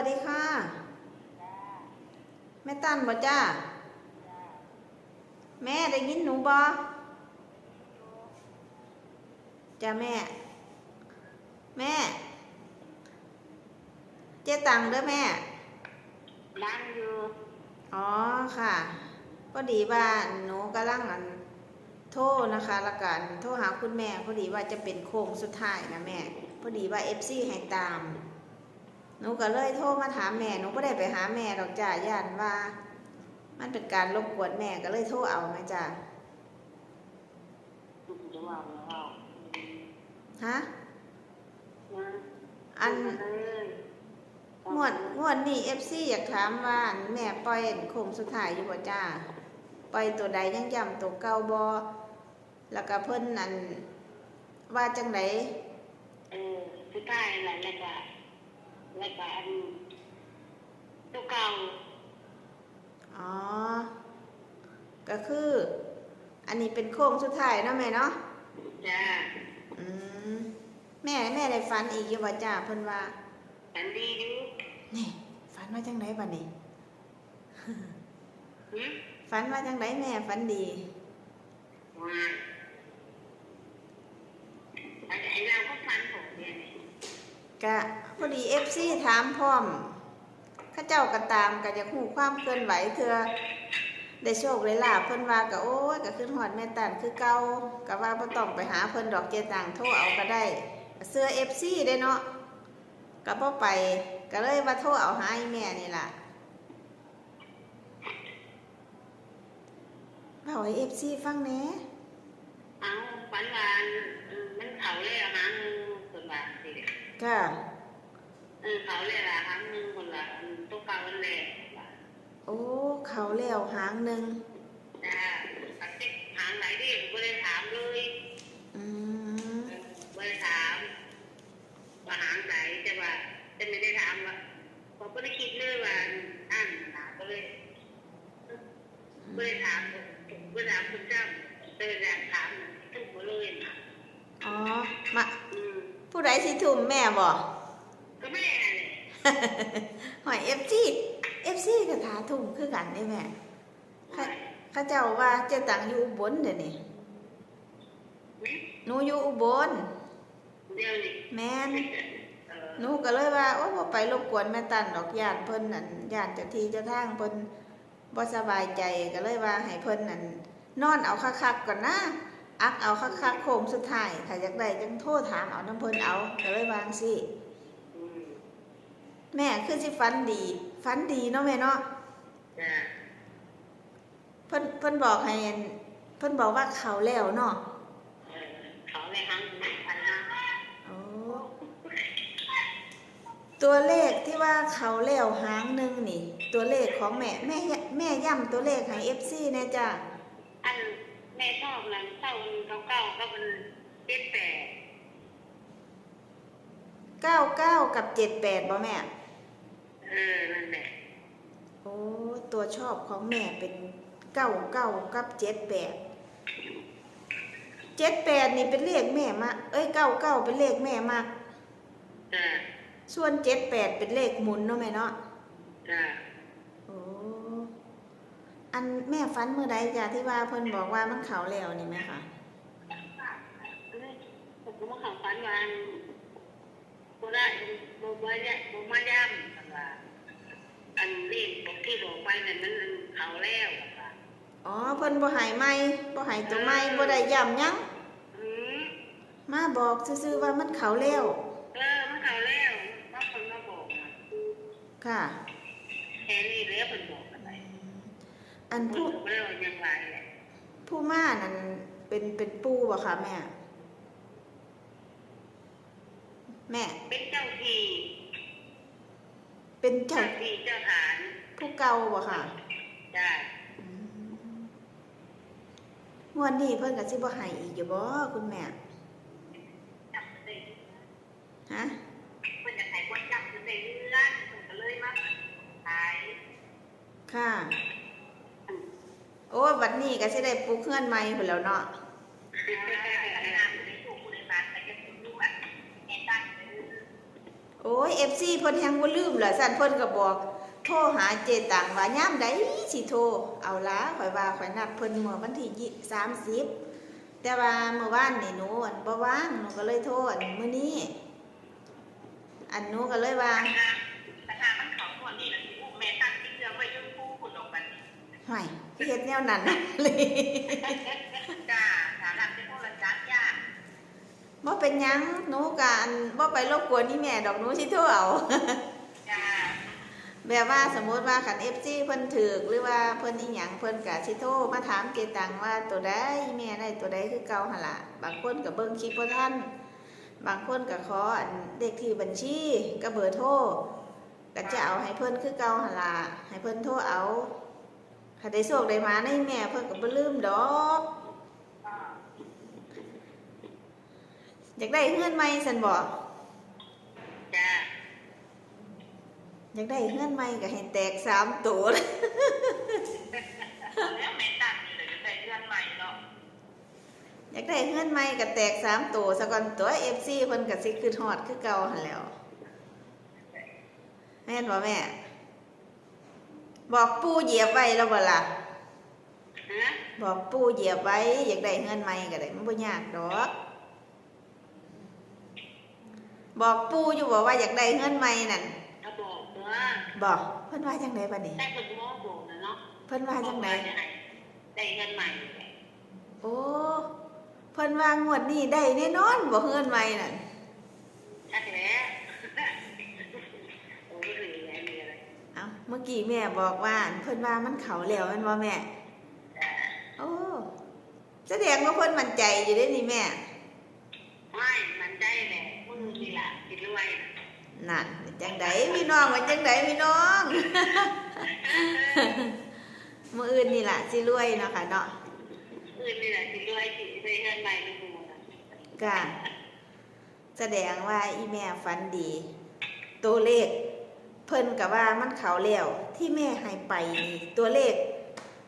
วัสดีค่ะแม่ตั้นบ่จ้า แม่ได้ยินหนูบ่จ้าแม่ แม่ เจ๊ตังเด้อแม่นั่งอยู่ อ๋อค่ะพอดีว่าหนูกำลังอันโทรนะคะและกันโทรหาคุณแม่พอดีว่าจะเป็นโค้งสุดท้ายนะแม่ พอดีว่าเอฟซีให้ตาม หนูก็เลยโทรมาถามแม่หนูก็ได้ไปหาแม่ดอกจ้าย่านว่า มันเป็นการรบกวนแม่ก็เลยโทรเอาไหมจ้าจะว่าเราฮะนะอันเลยงวดงวดนี้เอฟซีอยากถามว่าแม่ปล่อยโค้งสุดท้ายอยู่บ่จ้าปล่อยตัวใดยังย้ำตัวเก่าบ่แล้วก็เพิ่นนั่นว่าจังไดเออสุดท้ายอะไรแล้วก็ แล้วก็อันตัวเก่าอ๋อ ก็คือ อันนี้เป็นโค้งสุดท้ายเนาะแม่เนาะจ้าอืมแม่แม่ได้ฝันอีกอยู่บ่จ้าเพิ่นว่าอันดีอยู่นี่ฝันว่าจังไดบัดนี้หืมฝันว่าจังไดแม่ฝันดีว่าอันไอ้เราก็ฟันผมเนี่ย ก็พอดี FC ถามพร้อมข้าเจ้าก็ตามก็จะฮู้ความเคลื่อนไหวเทื่อได้โชคได้ลาภเพิ่นว่าก็โอ้ยก็ขึ้นฮอดแม่ตันคือเก่าก็ว่าบ่ต้องไปหาเพิ่นดอกเจตังโทรเอาก็ได้เสื้อ FC ได้เนาะก็บ่ไปก็เลยว่าโทรเอาหาอีแม่นี่ล่ะเว้าให้ FC ฟังแหน่ เอาฟันวานเออมันเขาเลยอะหางหนึงคนละสิ ก็เออเขาเลยอะหางหนึงคนละอันตัวเก่าอันแรกโอ้ เขาแล้วหางหนึงจ้าตัดติดหางไหนดิผมก็เลยถามเลยอืมไม่ได้ถามว่าหางไหนแต่ว่าจะไม่ได้ถามว่าผมก็ได้คิดเลยว่าอ่านหนาก็เลยก็เลยถามก็ถามคุณเจ้าเลยอยากถามทุกคนเลยนะอ๋อมาอืม ผู้ใดสิทุ่มแม่บ่ก็ไม่ได้อะไรหอยเอฟซีเอฟซีกับถาทุ่มคือกันได้แม่เข้าเข้าเจ้าว่าเจ้าตังอยู่อุบลเดี๋ยวนี้หนูอยู่อุบลเดียวนี่แม่นเออหนูก็เลยว่าโอ้บ่ไปรบกวนแม่ตันดอกญาติเพิ่นนั่นญาติเจ้าที่เจ้าทางเพิ่นบ่สบายใจก็เลยว่าให้เพิ่นนั่นนอนเอาคักๆก่อนนะ อักเอาคักๆโค้งสุดท้ายถ้าอยากได้จังโทรถามเอาน้ำเพิ่นเอาก็เลยวาจั่งสิอืมแม่คือสิฝันดีฝันดีเนาะแม่เนาะจ้าเพิ่นเพิ่นบอกให้อันเพิ่นบอกว่าเขาแล้วเนาะเออเขาในหางพันห้าโอ้ตัวเลขที่ว่าเขาแล้วหางหนึงนี่ ตัวเลขของแม่แม่ยแม่ย้ำตัวเลขให้ FC แน่จ้ะอั นแม่ชอบนั้นเศร้าเก้าเก้าก็เป็นเจ็ดแปด99กับ78บ่แม่ เออนั่นแหละโอ้ตัวชอบของแม่เป็น99กับ78 78นี่เป็นเลขแม่มากเอ้ย99เป็นเลขแม่มากจ้าส่วน78เป็นเลขหมุนเนาะแม่เนาะจ้าโอ้ อันแม่ฟันเมื่อใดจ้ะที่ว่าเพิ่นบอกว่ามันเขาแล้วนี่ไหมคะเอ้ยผมก็มาขังฝันวาอันโบได้โบมาเนี่ยโบมาย่ำกันว่าอันนี้บอกที่บอกไปนั่นมันอันเขาแล้วกันว่าอ๋อเพิ่นบ่ใหายไม่บ่ใหายตัวไม่บ่ได้ย้ำหยังอืมมาบอกซื่อๆว่ามันเขาแล้วเออมันเขาแล้วว่าคนมาบอกอะค่ะแค่นี้แล้วเป็นบอก อะไรอันพูผู้ดไม่ได้ว่ายังไงแหละผู้มานั่นเป็นเป็นปู่บ่คะแม่ แม่ เป็นเจ้าที่เป็นเจ้าเจ้าที่เจ้าฐานผู้เก่าบ่ค่ะจ้าอืมงวดนี้เพิ่นก็สิบ่ให้อีกอยู่บ่คุณแม่จับเตะฮะมันจะใส่คนจับเตะเลื่อนมันก็เลยมาขายค่ะ โอ้ยบัดนี้ก็สิได้ปลูกเฮือนใหม่พุ่นแล้วเนาะโอ้โอ้ย FC เพิ่นยังบ่ลืมล่ะสั่นเพิ่นก็บอก โทรหาเจตังว่ายามใดสิโทรเอาละข่อยว่าข่อยนัดเพิ่นเมื่อวันที่ยี่30แต่ว่าเมื่อวานนี่หนูอันบ่ว่างหนูก็เลยโทรอันมื้อนี้ อันหนูก็เลยว่า ห่วยสิเฮ็ดแนวนั้นน่ะเลยจ้าสาหรับที่พวกเราจัดยากบ่เป็นหยังหนูก็อันบ่ไปรบกวนนี่แม่ดอกหนูสิโทรเอา จ้าแบบว่าสมมติว่าขัน FC เพิ่นถือกหรือว่าเพิ่นอีหยังเพิ่นก็สิโทรมาถามเกตังว่าตัวใดแม่ได้ตัวใดคือเก่าหั่นล่ะบางคนก็เบิ่งคลิปบ่ทันบางคนก็ขออันเลขที่บัญชีกับเบอร์โทรก็จะเอาให้เพิ่นคือเก่าหั่นล่ะให้เพิ่นโทรเอา ถ้าได้โชคได้มาในแม่เพิ่นก็บ่ลืมดอกอยากได้เฮือนใหม่ซั่นบ่จ้าอยากได้เฮือนใหม่ก็ให้แตกสามตัวแล้วแม่ตั้งนี่เลยจะใส่เรือนใหม่เนาะอยากได้เงื่อนไม่ก็แตกสามตัวสะก่อนตัวเอฟซีเพิ่นก็สิคือฮอดคือเก่าหันแหล้วแม่นบ่แม่ บอกปู่เหยียบไว้แล้วบ่ล่ะฮะบอกปู่เหยียบไว้ อยากได้เงื่อนไม่ก็ได้มันบ่ยากดอกบอกปู่อยู่บ่ว่าอยากได้เงื่อนไม่นั่นถ้าบอกว่าบอกเพิ่นว่าจังไดบัดนี้ได้คนโม้โบนะเนาะเพิ่นว่าจังไดได้เงินใหม่ โอ้เพิ่นว่างวดนี้ได้แน่นอนบ่เงื่อนไม่นั่นชักแล้วโอ้ยเหลือมีอะไร เอ้าเมื่อ กี้แม่บอกว่าเพิ่นว่ามันเขาแล้วแม่นบ่แม่ โอ้แสดงว่าเพิ่นมั่นใจอยู่เด้นี่แม่ ไม่มันได้แหละมือนี่ล่ะติดรวยนั่นจังไดพี่น้องว่าจังไดพี่น้อง มื้ออื่นนี่ล่ะสิรวยเนาะค่ะเนาะอื่นนี่แหละติดรวยติดได้เงินใหม่เป็นหมู่นะก็แสดงว่าอีแม่ฝันดี ตัวเลข เพิ่นก็ว่ามันเขาแล้วที่แม่ให้ไปนี่ตัวเลข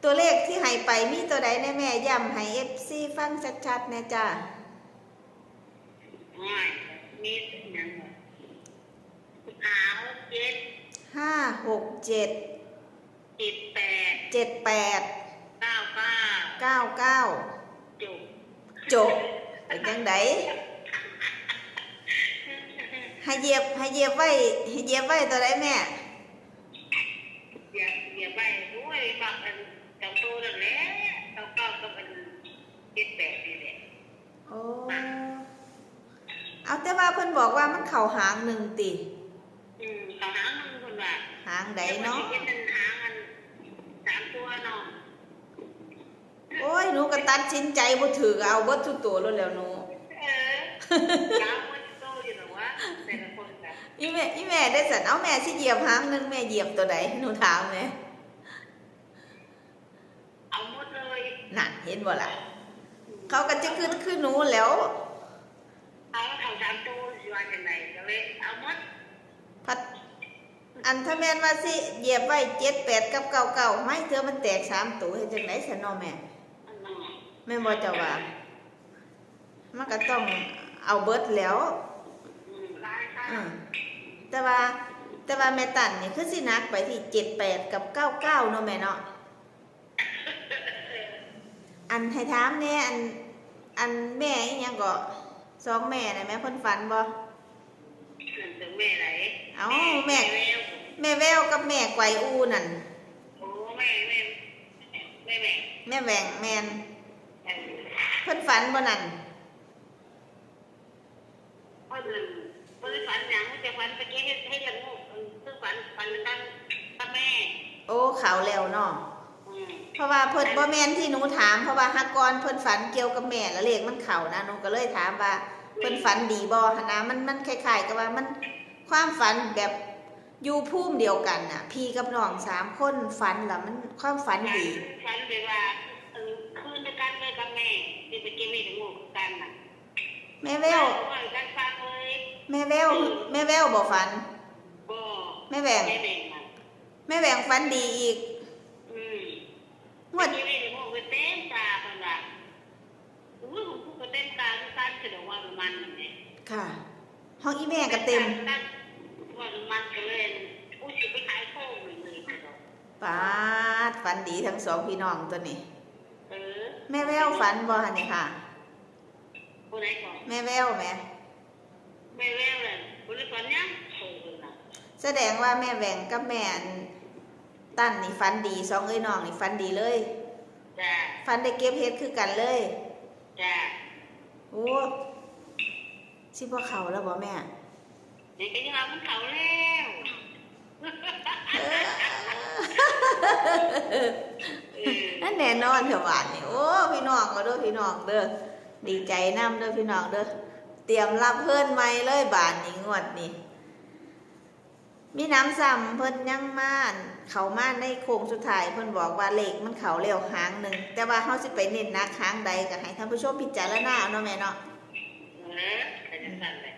ตัวเลขที่ให้ไปมีตัวใดแน่แม่ย้ำให้ FC ฟังชัดๆแน่จ้าไม่มีอย่างหมดขาวเจ็ดห้าหกเจ็ดสิบแปดเจ็ดแปดเก้าเก้าเก้าเก้าจบจบเป็นจังได ให้เหยียบให้เหยียบไว้ให้เหยียบไว้ตัวใดแม่ อย่าอย่าไปด้วยบักอันเจ้าตัวนั่นแหละเก้าเก้ากับอันเจ็ดแปดนี่แหละโอ้เอาแต่ว่าเพิ่นบอกว่ามันเข่าหางหนึ่งติ อืมเขาหางมันคนว่าหางใดเนาะเป็นหางอันสามตัวเนาะโอ้ยหนูก็ตัดสินใจบ่ถือเอาเบิดทุกตัวแล้วแหล้วหนู เออยาวมั อีแม่อีแม่ได้สันเอาแม่สิเหยียบหางหนึงแม่เหยียบตัวใดหนูถามแม่เอาหมดเลยนั่นเห็นบ่ล่ะเขาก็จะขึ้นขึ้นหนูแล้ว เอาเขาสามตัวสิว่าจังไดก็เลยเอาหมดพัด อันถ้าแม่นว่าสิเหยียบไว้เจ็ดแปดกับเก้าเก้าไม่เธอมันแตกสามตัวเฮ็ดจังไดสันเนาะแม่ อันนั้นแม่บอกจะว่ามันก็ต้องเอาเบิดแล้ว อืมหลายค่ะ อืม แต่ว่าแต่ว่าแม่ตันนี่คือสินักไปที่เจ็ดแปดกับเก้าเก้าเนาะแม่เนาะอันให้ถามแน่อันอันแม่อีหยังก็สองแม่น่ะแม่เพิ่นฝันบ่ถึงแม่ไหนเอ้าแม่ แม่แม่แววกับแม่ไกวอูนั่นโอ้แม่แม่แม่แม่แม่แหวงแม่นเออเพิ่นฝันบ่นั่นเพราะหนึ่ งบริฝันหยังจะฝันไปเก็บให้ละงูคือฝันฝันตั้งตั้งแม่ โอ้เขาแล้วเนาะอืมเพราะว่าเพิ่นบ่แม่นที่หนูถามเพราะว่าฮักกรเพิ่นฝันเกี่ยวกับแม่แล้วเลขมันเข้านะหนูก็เลยถามว่าเพิ่นฝันดีบ่หั่นนะมันมันคล้ายๆกับว่ามันความฝันแบบอยู่ภูมิเดียวกันน่ะ พี่กับน้องสามคนฝันแล้วมันความฝันดีฝันไปว่าเออคืนด้วยกันเลยกับแม่ที่ไปเก็บให้ละงูกันน่ะแม่แววว่ากันฟังเลย แม่แววแม่แววบ่ฝัน บ่แม่แหวง แม่แบ่งน่ะแม่แหวงฝันดีอีก อืมงวดเก็บให้ละงูไปเต็มตาเพิ่นว่าอุ้ยผมพูดก็เต็มตาคือกันแสดงว่ามันนั่นแหละ ค่ะ ห้องอีแม่ก็เต็มตั้งว่ามันก็เลยอู้สิไปขายโค้งเลยเลยปาดฝันดีทั้งสองพี่น้องตัวนี้ เออแม่แววฝันบ่หันนี่ค่ะคนไหนก่อนแม่แววแหม่ ไม่แววเลยคนนี้ก่อนเนี่ยโค้งเลยนะแสดงว่าแม่แหวงกับแม่อันตั้นนี่ฝันดีสองเอ้ยน้องนี่ฝันดีเลยจ้าฝันได้เก็บเฮ็ดคือกันเลยจ้าโอ้สิบ่เขาแล้วบ่แม่ เด็กก็ยังเอามันเขาแล้วเออนั่นแน่นอนเถอะหวานนี่โอ้พี่น้องก็เด้อพี่น้องเด้อดีใจนํเด้อพี่น้องเด้อเตรียมรับเพิ่นใหม่เลยบานนี้งวดนี้มีน้ำซ้ำเพิ่นยังมาอั่นเขามาในโค้งสุดท้ายเพิ่นบอกว่าเลขมันเขาเร็วหางหนึ่งแต่ว่าเฮาสิไปเน้นหนักหางใดก็ให้ท่านผู้ชมพิจารณาเอาเนาะแม่เนาะเออแต่จะสั่นเลย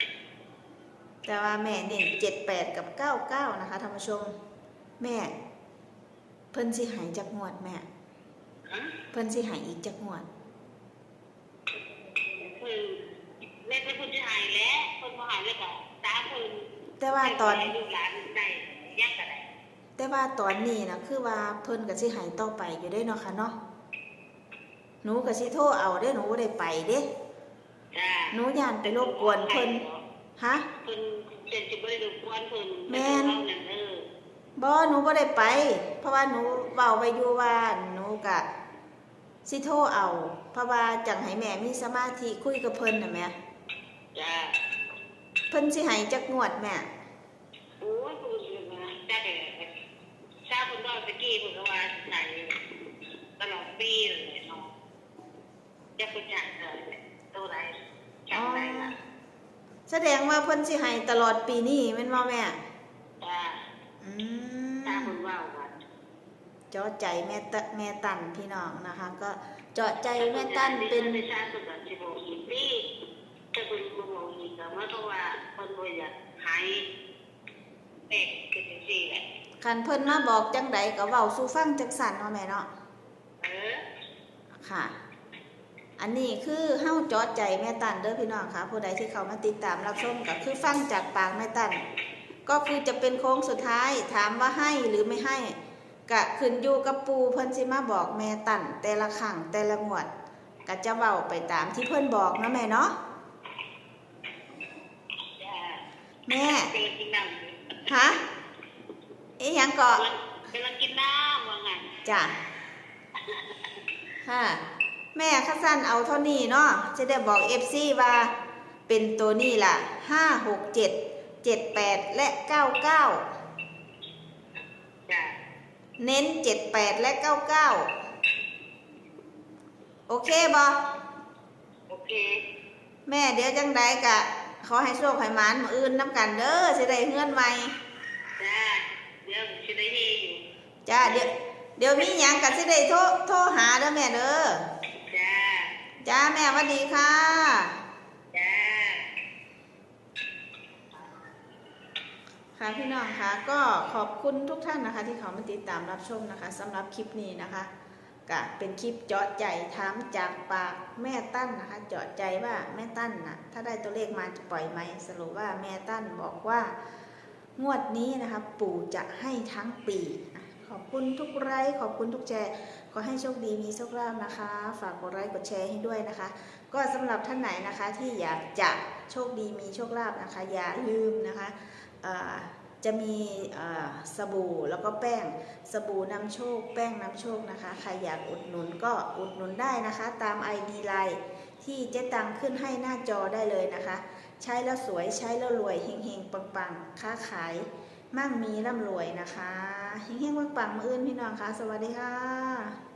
แต่ว่าแม่เน้นเจ็ดแปดกับเก้าเก้านะคะท่านผู้ชม แม่ เพิ่นสิใหายจากงวดแม่ฮะเพิ่นสิใหายอีกจากงวด คือเล่นเป็นคนที่หายแล้วคนมาหายแล้วก็ตาคนแต่ว่าตอนลูกหลานได้ยากกันได้แต่ว่าตอนนี้นะคือว่าเพิ่นก็สิใหายต่อไปอยู่ได้เนาะค่ะเนาะหนูก็สิโทรเอาเด้หนูบ่ได้ไปเด้จ้าหนูย่านไปรบกวนเพิ่นฮะเพิ่นเจนจิบริรบกวนเพิ่นแม่นเพิ่เว้านั่นเออบ่หนูบ่ได้ไป เพราะว่าหนูเว้าไว้อยู่ว่าหนูก็สิโทรเอา เพราะว่าจังให้แม่มีสมาธิคุยกับเพิ่นน่ะแม่ จ้าเพิ่นสิใหายจักงวดแม่โอ้ยกูรู้ว่าจ้าเด้อชาเพิ่นว่าตะกี้เพิ่นก็ว่าใส่ตลอดปีเลยเนาะจะเพิ่นจ่ายเท่าไหร่ตัวใดจำได้ล่ะแสดงว่าเพิ่นสิให้ตลอดปีนี้แม่นบ่แม่จ้าอืชามเพิ่นว่าว่าเจาะใจแม่ตะแม่ตันพี่น้องนะคะ ก็เจาะใจแม่ตันเป็น ในเพิ่นก็สิบอกอีกแต่เพิ่นบ่บอกอีกก็เพราะว่าเพิ่นบ่อยากหายเป็ดคือจังซี่แหละคันเพิ่นมาบอกจังใดก็เว้าสู่ฟังจักสั่นเนาะแม่เนาะเออค่ะ อันนี้คือเฮาจาะใจแม่ตันเด้อพี่น้องค่ะ ผู้ใดที่เขามาติดตามรับชมก็คือฟังจากปากแม่ตันก็คือจะเป็นโค้งสุดท้ายถามว่าให้หรือไม่ให้ก็ขึ้นอยู่กับปูเพิ่นสิมาบอกแม่ตันแต่ละครั้งแต่ละงวดก็จะเว้าไปตามที่เพิ่นบอกนะแม่เนาะ จ้า แม่กำลังกินน้ำอยู่ฮะอีหยังเกาะกำลังกินน้ำว่างั้นจ้ะค่ะแม่ข้าสั้นเอาเท่านี้เนาะจะได้บอก FC ว่าเป็นตัวนี้ล่ะ5 6 7 7 8และ99จ้าเน้น78และ99โอเคบอโอเค แม่เดี๋ยวจังใดกะ ขอให้โชคให้หมานมืออื่นน้ำกันเด้อสิได้เฮือนใหม่จ้าเดี๋ยวสิได้เฮอยู่จ้าเดี๋ยวเดี๋ยวมีหยังกะสิได้โทรโทรหาเด้อแม่เด้อจ้าจ้าแม่หวัสดีค่ะจ้าค่ะพี่น้องคะก็ขอบคุณทุกท่านนะคะ ที่เขามาติดตามรับชมนะคะสำหรับคลิปนี้นะคะ ก็เป็นคลิปเจาะใจถามจากปากแม่ตั้นนะคะ เจาะใจว่าแม่ตั้นนะถ้าได้ตัวเลขมาจะปล่อยไหมสรุปว่าแม่ตั้นบอกว่างวดนี้นะคะปู่จะให้ทั้งปีขอบคุณทุกไลค์ขอบคุณทุกแชร์ขอให้โชคดีมีโชคลาภนะคะ ฝากกดไลค์กดแชร์ให้ด้วยนะคะ ก็สำหรับท่านไหนนะคะที่อยากจะโชคดีมีโชคลาภนะคะ อย่าลืมนะคะ จะมีสบู่แล้วก็แป้งสบู่นำโชค แป้งนำโชคนะคะ ใครอยากอุดหนุนก็อุดหนุนได้นะคะ ตาม ID ไลน์ที่เจ๊ตังขึ้นให้หน้าจอได้เลยนะคะ ใช้แล้วสวยใช้แล้วรวยเฮงๆปังๆค้าขายมั่งมีร่ำรวยนะคะเฮงๆปังๆมืออื่นพี่น้องคะสวัสดีค่ะ